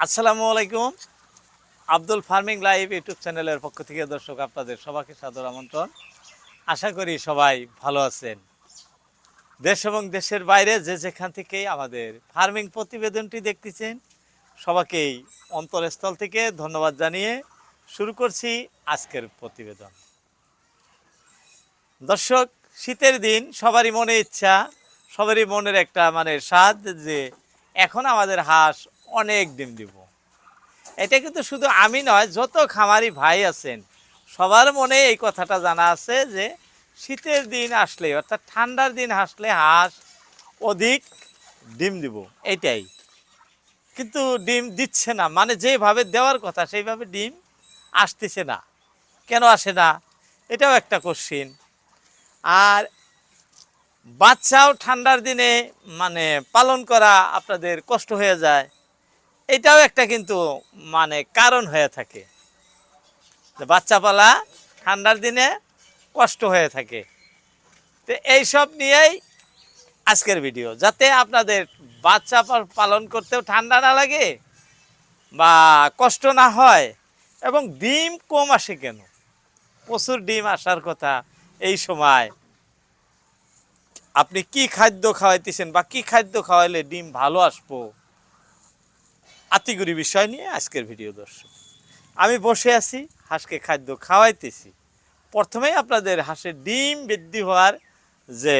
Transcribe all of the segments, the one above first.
আসসালামু আলাইকুম। Abdul farming live YouTube চ্যানেলের পক্ষ থেকে দর্শক আপনাদের সবাইকে সাদর আমন্ত্রণ। আশা করি সবাই ভালো আছেন। দেশ এবং দেশের বাইরে যে যেখান থেকেই আমাদের ফার্মিং প্রতিবেদনটি দেখতেছেন, সবাইকেই অন্তরস্থল থেকে ধন্যবাদ জানিয়ে শুরু করছি আজকের প্রতিবেদন। দর্শক, শীতের দিন, সবারই মনে ইচ্ছা, সবারই মনের একটা মানে স্বাদ যে এখন আমাদের হাঁস অনেক ডিম দিব। এটা কিন্তু শুধু আমি নয়, যত খামারি ভাই আছেন, সবার মনে এই কথাটা জানা আছে যে শীতের দিন আসলে, অর্থাৎ ঠান্ডার দিন আসলে হাঁস অধিক ডিম দিব। এটাই। কিন্তু ডিম দিচ্ছে না মানে যেভাবে দেওয়ার কথা, সেইভাবে ডিম আসতেছে না। কেন আসে না? এটাও একটা কোশ্চিন আর বাচ্চাও ঠান্ডার দিনে মানে পালন করা আপনাদের কষ্ট হয়ে যায়। এটাও একটা কিন্তু মানে কারণ হয়ে থাকে। বাচ্চা পালা ঠান্ডার দিনে কষ্ট হয়ে থাকে। তো এইসব নিয়েই আজকের ভিডিও। যাতে আপনাদের বাচ্চা পালন করতেও ঠান্ডা না লাগে বা কষ্ট না হয় এবং ডিম কম আসে কেন? প্রচুর ডিম আসার কথা এই সময়। আপনি কি খাদ্য খাওয়াইতেছেন বা কি খাদ্য খাওয়াইলে ডিম ভালো আসব? আতিগুড়ি বিষয় নিয়ে আজকের ভিডিও দর্শক। আমি বসে আছি, হাঁসকে খাদ্য খাওয়াইতেছি। প্রথমেই আপনাদের হাঁসের ডিম বৃদ্ধি হওয়ার যে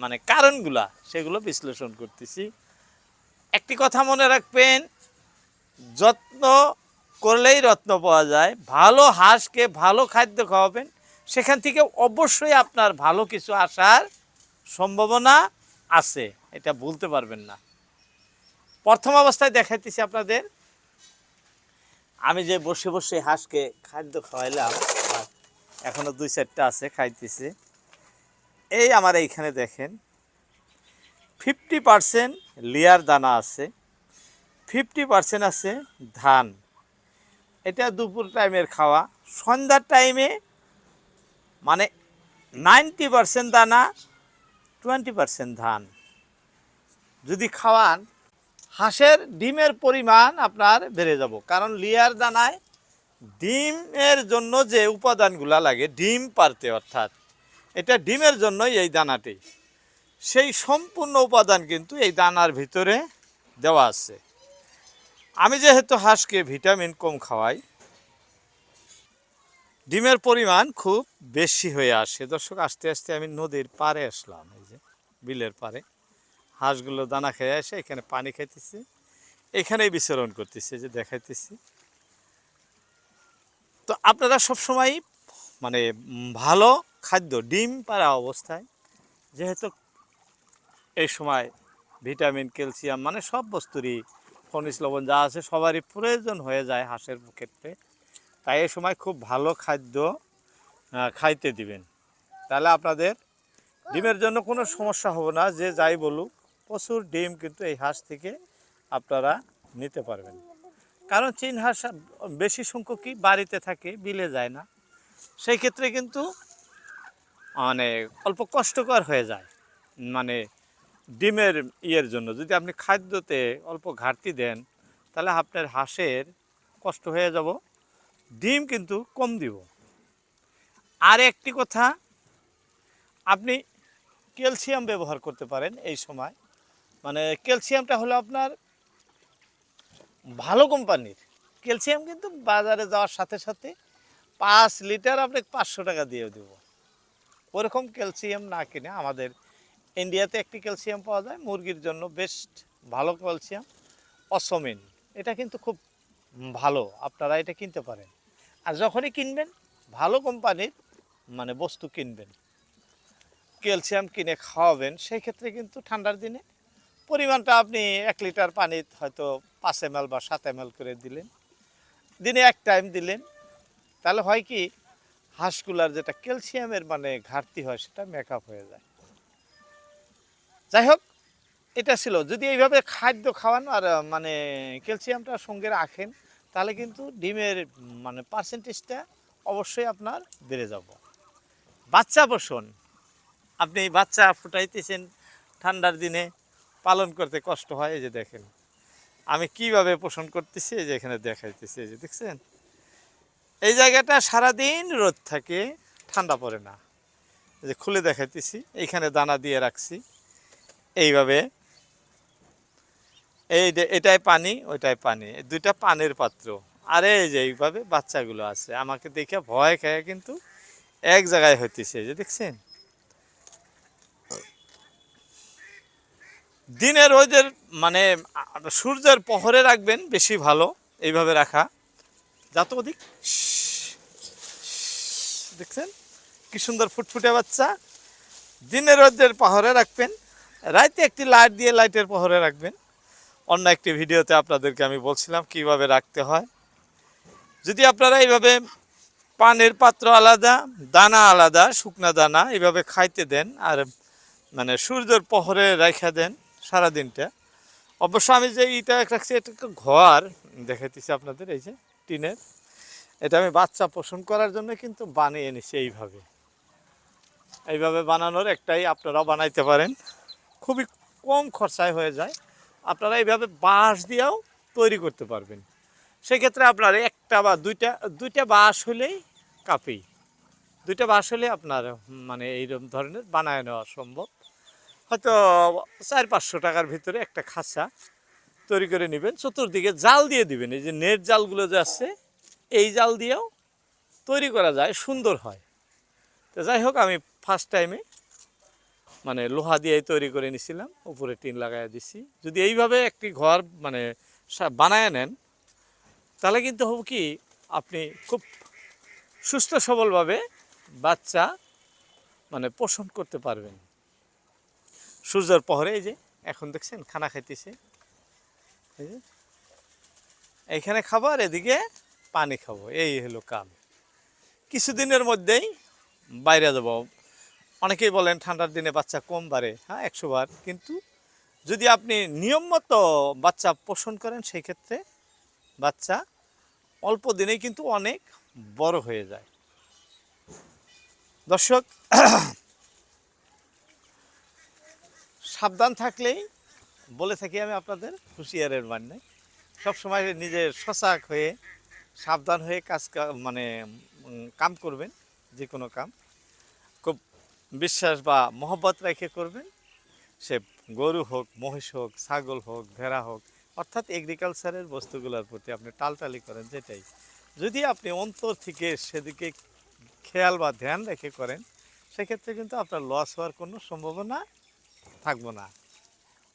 মানে কারণগুলা, সেগুলো বিশ্লেষণ করতেছি। একটি কথা মনে রাখবেন, যত্ন করলেই রত্ন পাওয়া যায়। ভালো হাঁসকে ভালো খাদ্য খাওয়াবেন, সেখান থেকে অবশ্যই আপনার ভালো কিছু আসার সম্ভাবনা আছে। এটা বলতে পারবেন না। প্রথম অবস্থায় দেখাইতেছি আপনাদের। আমি যে বসে বসে হাঁসকে খাদ্য খাওয়াইলাম এখনও দুই চারটা আছে, খাইতেছে। এই আমার এইখানে দেখেন ফিফটি পারসেন্ট লেয়ার দানা আছে ফিফটি পারসেন্ট আছে ধান। এটা দুপুর টাইমের খাওয়া, সন্ধ্যার টাইমে মানে নাইনটি পারসেন্ট দানা টোয়েন্টি পারসেন্ট ধান। যদি খাওয়ান হাঁসের ডিমের পরিমাণ আপনার বেড়ে যাব। কারণ লিয়ার দানায় ডিমের জন্য যে উপাদানগুলা লাগে, ডিম পারতে অর্থাৎ, এটা ডিমের জন্যই এই দানাটি। সেই সম্পূর্ণ উপাদান কিন্তু এই দানার ভিতরে দেওয়া আছে। আমি যেহেতু হাঁসকে ভিটামিন কম খাওয়াই, ডিমের পরিমাণ খুব বেশি হয়ে আসে। দর্শক, আস্তে আস্তে আমি নদীর পাড়ে আসলাম, এই যে বিলের পাড়ে। হাঁসগুলো দানা খেয়ে আসে এখানে পানি খাইতেছে। এখানেই বিচরণ করতেছে যে দেখাইতেছি। তো আপনারা সব সবসময় মানে ভালো খাদ্য, ডিম পাড়া অবস্থায়, যেহেতু এই সময় ভিটামিন, ক্যালসিয়াম মানে সব বস্তুরই খনিজ লবণ যা আছে সবারই প্রয়োজন হয়ে যায় হাঁসের ক্ষেত্রে। তাই এই সময় খুব ভালো খাদ্য খাইতে দিবেন। তাহলে আপনাদের ডিমের জন্য কোনো সমস্যা হবে না, যে যাই বলুক। প্রচুর ডিম কিন্তু এই হাঁস থেকে আপনারা নিতে পারবেন। কারণ চীন হাঁস বেশি সংখ্যকই বাড়িতে থাকে, বিলে যায় না। সেই ক্ষেত্রে কিন্তু মানে অল্প কষ্টকর হয়ে যায়। মানে ডিমের ইয়ের জন্য। যদি আপনি খাদ্যতে অল্প ঘাটতি দেন, তাহলে আপনার হাঁসের কষ্ট হয়ে যাব। ডিম কিন্তু কম দিব। আর একটি কথা, আপনি ক্যালসিয়াম ব্যবহার করতে পারেন এই সময়। মানে ক্যালসিয়ামটা হলো আপনার ভালো কোম্পানির। ক্যালসিয়াম কিন্তু বাজারে যাওয়ার সাথে সাথে পাঁচ লিটার আপনাকে পাঁচশো টাকা দিয়ে দেব। ওরকম ক্যালসিয়াম না কিনে আমাদের ইন্ডিয়াতে একটি ক্যালসিয়াম পাওয়া যায়, মুরগির জন্য বেস্ট ভালো ক্যালসিয়াম, অসমিন। এটা কিন্তু খুব ভালো, আপনারা এটা কিনতে পারেন। আর যখনই কিনবেন, ভালো কোম্পানির মানে বস্তু কিনবেন। ক্যালসিয়াম কিনে খাওয়াবেন, সেই ক্ষেত্রে কিন্তু ঠান্ডার দিনে পরিমাণটা আপনি এক লিটার পানি হয়তো পাঁচ এম এল বা সাত এম এল করে দিলেন। দিনে এক টাইম দিলেন। তাহলে হয় কি, হাঁসগুলার যেটা ক্যালসিয়ামের মানে ঘাটতি হয় সেটা মেকআপ হয়ে যায়। যাই হোক, এটা ছিল। যদি এইভাবে খাদ্য খাওয়ান আর মানে ক্যালসিয়ামটা সঙ্গে রাখেন, তাহলে কিন্তু ডিমের মানে পার্সেন্টেজটা অবশ্যই আপনার বেড়ে যাব। বাচ্চা পোষণ। আপনি বাচ্চা ফুটাইতেছেন ঠান্ডার দিনে পালন করতে কষ্ট হয়, এই যে দেখেন। আমি কীভাবে পোষণ করতেছি, এই যে এখানে দেখাইতেছি, এই যে দেখছেন? এই জায়গাটা সারাদিন রোদ থাকে, ঠান্ডা পড়ে না। এই যে খুলে দেখাইতেছি, এইখানে দানা দিয়ে রাখছি। এইভাবে। এই এটাই পানি, ওইটাই পানি। দুইটা পানির পাত্র। আর, এই যে এইভাবে বাচ্চাগুলো আছে, আমাকে দেখে ভয় খায়, কিন্তু এক জায়গায় হইতেছে, এই যে দেখছেন? দিনের রোদের মানে সূর্যের পহরে রাখবেন বেশি ভালো, এইভাবে রাখা। যত অধিক দেখছেন? কি সুন্দর ফুটফুটে বাচ্চা। দিনের রোদের পহরে রাখবেন। রাইতে একটি লাইট দিয়ে লাইটের পহরে রাখবেন। অন্য একটি ভিডিওতে আপনাদেরকে আমি বলছিলাম কীভাবে রাখতে হয়। যদি আপনারা এইভাবে পানের পাত্র আলাদা, দানা আলাদা, শুকনা দানা, এইভাবে খাইতে দেন আর মানে সূর্যের পহরে রেখে দেন সারাদিনটা। অবশ্য আমি যে ইটা রাখছি এটা একটা ঘর দেখাইতেছি আপনাদের, এই যে টিনের। এটা আমি বাচ্চা পোষণ করার জন্য কিন্তু বানিয়ে নিছি এইভাবে। এইভাবে বানানোর একটাই আপনারাও বানাইতে পারেন। খুবই কম খরচায় হয়ে যায়। আপনারা এইভাবে বাঁশ দিয়েও তৈরি করতে পারবেন। সেক্ষেত্রে আপনার একটা বা দুইটা দুইটা বাঁশ হলেই কাপি। দুইটা বাঁশ হলে আপনার মানে এইরকম ধরনের বানায় নেওয়া সম্ভব। হয়তো চার পাঁচশো টাকার ভিতরে একটা খাঁচা তৈরি করে নেবেন। চতুর্দিকে জাল দিয়ে দিবেন। এই যে নেট জালগুলো যে আছে, এই জাল দিয়েও তৈরি করা যায়, সুন্দর হয়। তো যাই হোক, আমি ফার্স্ট টাইমে মানে লোহা দিয়ে তৈরি করে নিছিলাম, উপরে টিন লাগাই দিছি। যদি এইভাবে একটি ঘর মানে বানায় নেন, তাহলে কিন্তু হবে কি, আপনি খুব সুস্থ সবলভাবে বাচ্চা মানে পোষণ করতে পারবেন। সূর্যের পহরে এই যে, এখন দেখছেন খানা খাইতেছে। এইখানে খাব আর এদিকে পানি খাব, এই হলো কাম। কিছুদিনের মধ্যেই বাইরে যাব। অনেকেই বলেন ঠান্ডার দিনে বাচ্চা কম বাড়ে হ্যাঁ একশো বার। কিন্তু যদি আপনি নিয়ম মতো বাচ্চা পোষণ করেন, সেই ক্ষেত্রে বাচ্চা অল্প দিনেই কিন্তু অনেক বড় হয়ে যায়। দর্শক সাবধান থাকলেই বলে থাকি আমি আপনাদের হুঁশিয়ারের মানে সবসময় নিজের সজাগ হয়ে, সাবধান হয়ে কাজ মানে কাম করবেন, যে কোনো কাম। খুব বিশ্বাস বা মহব্বত রেখে করবেন। সে গরু হোক, মহিষ হোক, ছাগল হোক, ভেড়া হোক, অর্থাৎ এগ্রিকালচারের বস্তুগুলোর প্রতি আপনি টালটালি করেন যেটাই। যদি আপনি অন্তর থেকে সেদিকে খেয়াল বা ধ্যান রেখে করেন, সেক্ষেত্রে কিন্তু আপনার লস হওয়ার কোনো সম্ভাবনা থাকব না।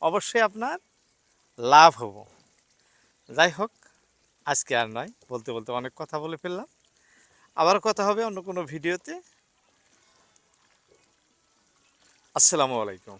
অবশ্যই আপনার লাভ হব। যাই হোক, আজকে আর নয়, বলতে বলতে অনেক কথা বলে ফেললাম। আবার কথা হবে অন্য কোনো ভিডিওতে। আসসালামু আলাইকুম।